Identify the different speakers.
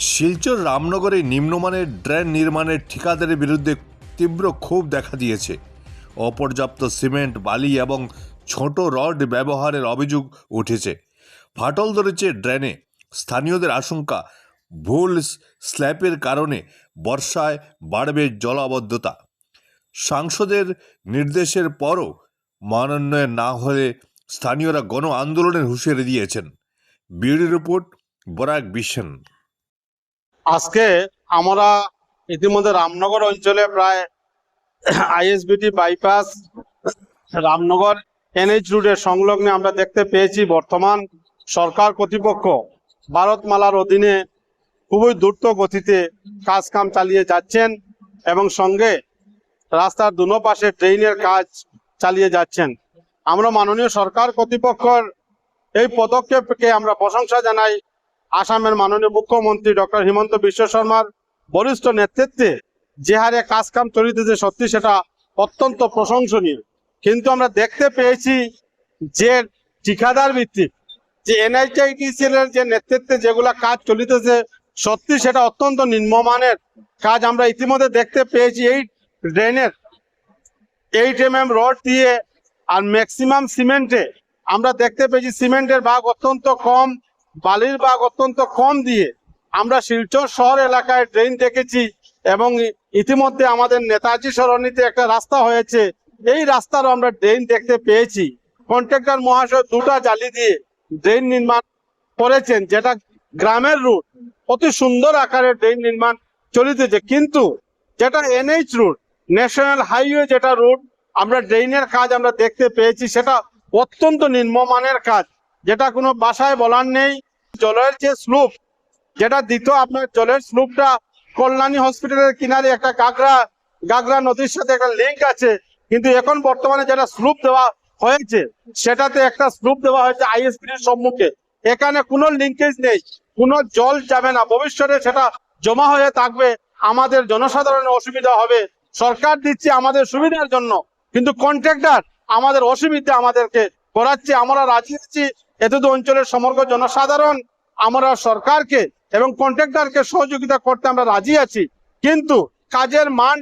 Speaker 1: শিলচর রামনগরে নিম্নমানের ড্রেন নির্মাণের ঠিকাদারের বিরুদ্ধে তীব্র ক্ষোভ দেখা দিয়েছে। অপর্যাপ্ত সিমেন্ট, বালি এবং ছোট রড ব্যবহারের অভিযোগ উঠেছে। ফাটল ধরেছে ড্রেনে। স্থানীয়দের আশঙ্কা, ভুল স্ল্যাপের কারণে বর্ষায় বাড়বে জলাবদ্ধতা। সাংসদের নির্দেশের পরও মানোন্নয়ন না হলে স্থানীয়রা গণ আন্দোলনের হুঁশিয়ারি দিয়েছেন। Bureau report, Barak Vision.
Speaker 2: আজকে আমরা ইতিমধ্যে রামনগর অঞ্চলে প্রায় আইএসবিটি বাইপাস রামনগর এনএইচ রুটের সংলগ্নে আমরা দেখতে পেয়েছি বর্তমান সরকার কর্তৃপক্ষ ভারতমালার অধীনে খুবই দ্রুত গতিতে কাজ কাম চালিয়ে যাচ্ছেন এবং সঙ্গে রাস্তার দুনো পাশে ট্রেনের কাজ চালিয়ে যাচ্ছেন। আমরা মাননীয় সরকার কর্তৃপক্ষের এই পদক্ষেপকে আমরা প্রশংসা জানাই। আসামের মাননীয় মুখ্যমন্ত্রী ডক্টর হিমন্ত বিশ্ব শর্মার বরিষ্ঠ নেতৃত্বে যে হারে কাজ কাম চলিতেছে, সত্যি সেটা অত্যন্ত প্রশংসনীয়। কিন্তু আমরা দেখতে পেয়েছি যে ঠিকাদার ভিত্তিক, যে এনআইটিআইটিসিএল এর যে নেতৃত্বে যেগুলা কাজ চলিতেছে, সত্যি সেটা অত্যন্ত নিম্নমানের কাজ আমরা ইতিমধ্যে দেখতে পেয়েছি। এই ড্রেনের এইট এম এম রড দিয়ে আর ম্যাক্সিমাম সিমেন্টে আমরা দেখতে পেয়েছি, সিমেন্টের ভাগ অত্যন্ত কম। বালির ভাগ অত্যন্ত কম দিয়ে আমরা শিলচর শহর এলাকায় ড্রেন দেখেছি এবং ইতিমধ্যে আমাদের নেতাজি সরণিতে একটা রাস্তা হয়েছে। এই রাস্তার আমরা ড্রেন দেখতে পেয়েছি। কন্ট্রাক্টর মহাশয় দুটা জালি দিয়ে ড্রেন নির্মাণ করেছেন, যেটা গ্রামের রুট। অতি সুন্দর আকারে ড্রেন নির্মাণ চলিতেছে। কিন্তু যেটা এনএইচ রুট, ন্যাশনাল হাইওয়ে যেটা রুট, আমরা ড্রেনের কাজ আমরা দেখতে পেয়েছি, সেটা অত্যন্ত নিম্নমানের কাজ। যেটা কোনো বাসায় বলার নেই, জলের যে স্লুপ, যেটা দিত আপনার জলের স্লুপটা কল্যাণী হসপিটালের কিনারে একটা গাগরা গাগরা নদীর সাথে একটা লিঙ্ক আছে। কিন্তু এখন বর্তমানে যেটা স্লুপ দেওয়া হয়েছে, সেটাতে একটা স্লুপ দেওয়া হয়েছে আইএসপির সম্মুখে। এখানে কোনো লিঙ্কেজ নেই, কোনো জল যাবে না। ভবিষ্যতে সেটা জমা হয়ে থাকবে। আমাদের জনসাধারণের অসুবিধা হবে। সরকার দিচ্ছে আমাদের সুবিধার জন্য। কিন্তু কন্ট্রাক্টর আমাদের অসুবিধা আমাদেরকে করাচ্ছে। আমরা রাজি আছি এতদ অঞ্চলের সমগ্র জনসাধারণ আমরা সরকারকে এবং কন্ট্রাক্টরকে সহযোগিতা করতে আমরা রাজি আছি। কিন্তু কাজের মান